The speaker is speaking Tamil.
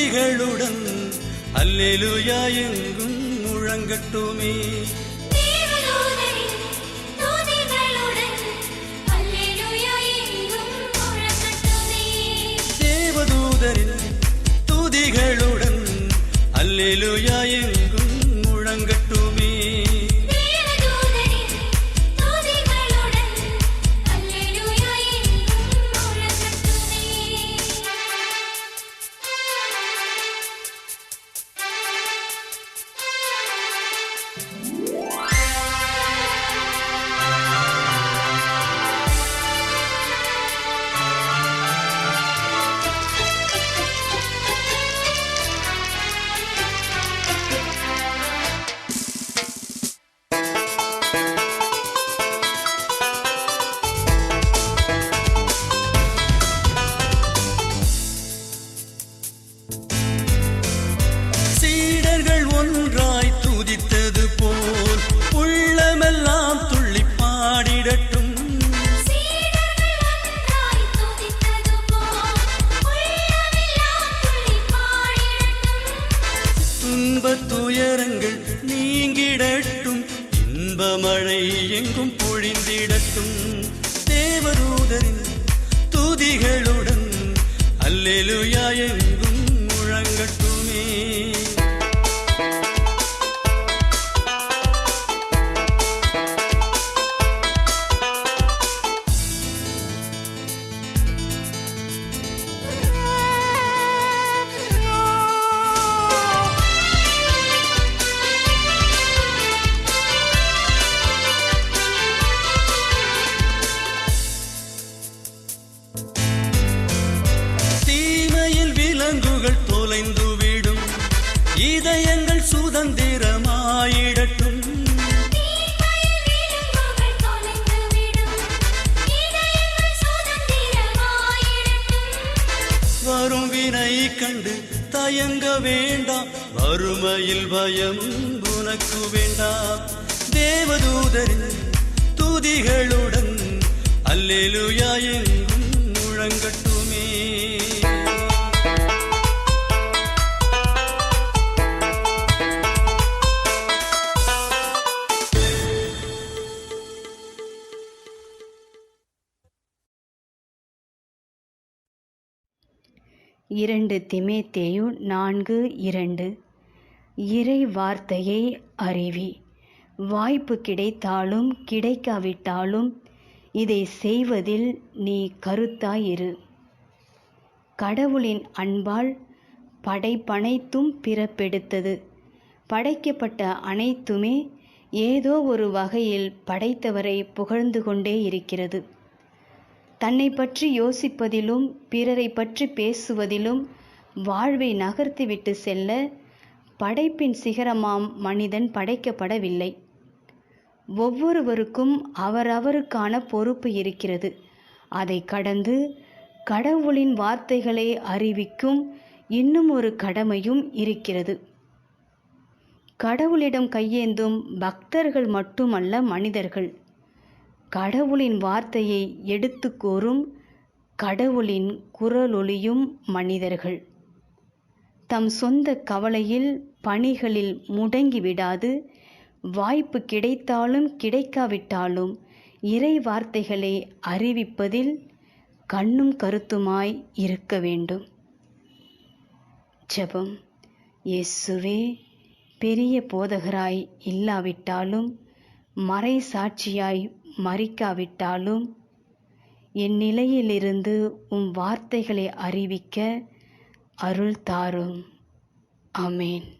துதிகளுடன் அல்லேலுயா எங்கும் முழங்கட்டுமே. தேவதூதரின் துதிகளுடன் அல்லேலுயா Hallelujah தயங்க வேண்டாம். வறுமையில் பயம் உனக்கு வேண்டாம். தேவதூதரின் துதிகளுடன் அல்லேலுயா எங்கும் முழங்கட்டுமே. இரண்டு திமேத்தேயு நான்கு இரண்டு. இறை வார்த்தையை அறிவி. வாய்ப்பு கிடைத்தாலும் கிடைக்காவிட்டாலும் இதை செய்வதில் நீ கருத்தாயிரு. கடவுளின் அன்பால் படைப்பனைத்தும் பிறப்பெடுத்தது. படைக்கப்பட்ட அனைத்துமே ஏதோ ஒரு வகையில் படைத்தவரை புகழ்ந்து கொண்டே இருக்கிறது. தன்னை பற்றி யோசிப்பதிலும் பிறரை பற்றி பேசுவதிலும் வாழ்வை நகர்த்திவிட்டு செல்ல படைப்பின் சிகரமாம் மனிதன் படைக்கப்படவில்லை. ஒவ்வொருவருக்கும் அவரவருக்கான பொறுப்பு இருக்கிறது. அதை கடந்து கடவுளின் வார்த்தைகளை அறிவிக்கும் இன்னும் ஒரு கடமையும் இருக்கிறது. கடவுளிடம் கையேந்தும் பக்தர்கள் மட்டுமல்ல மனிதர்கள். கடவுளின் வார்த்தையை எடுத்து கூறும் கடவுளின் குரலொலியும் மனிதர்கள். தம் சொந்த கவலையில் பணிகளில் முடங்கிவிடாது வாய்ப்பு கிடைத்தாலும் கிடைக்காவிட்டாலும் இறை வார்த்தைகளை அறிவிப்பதில் கண்ணும் கருத்துமாய் இருக்க வேண்டும். ஜெபம். இயேசுவே பெரிய போதகராய் இல்லாவிட்டாலும் மறை சாட்சியாய் மறிக்காவிட்டாலும் என் நிலையிலிருந்து உம் வார்த்தைகளை அறிவிக்க அருள் தாரும். அமேன்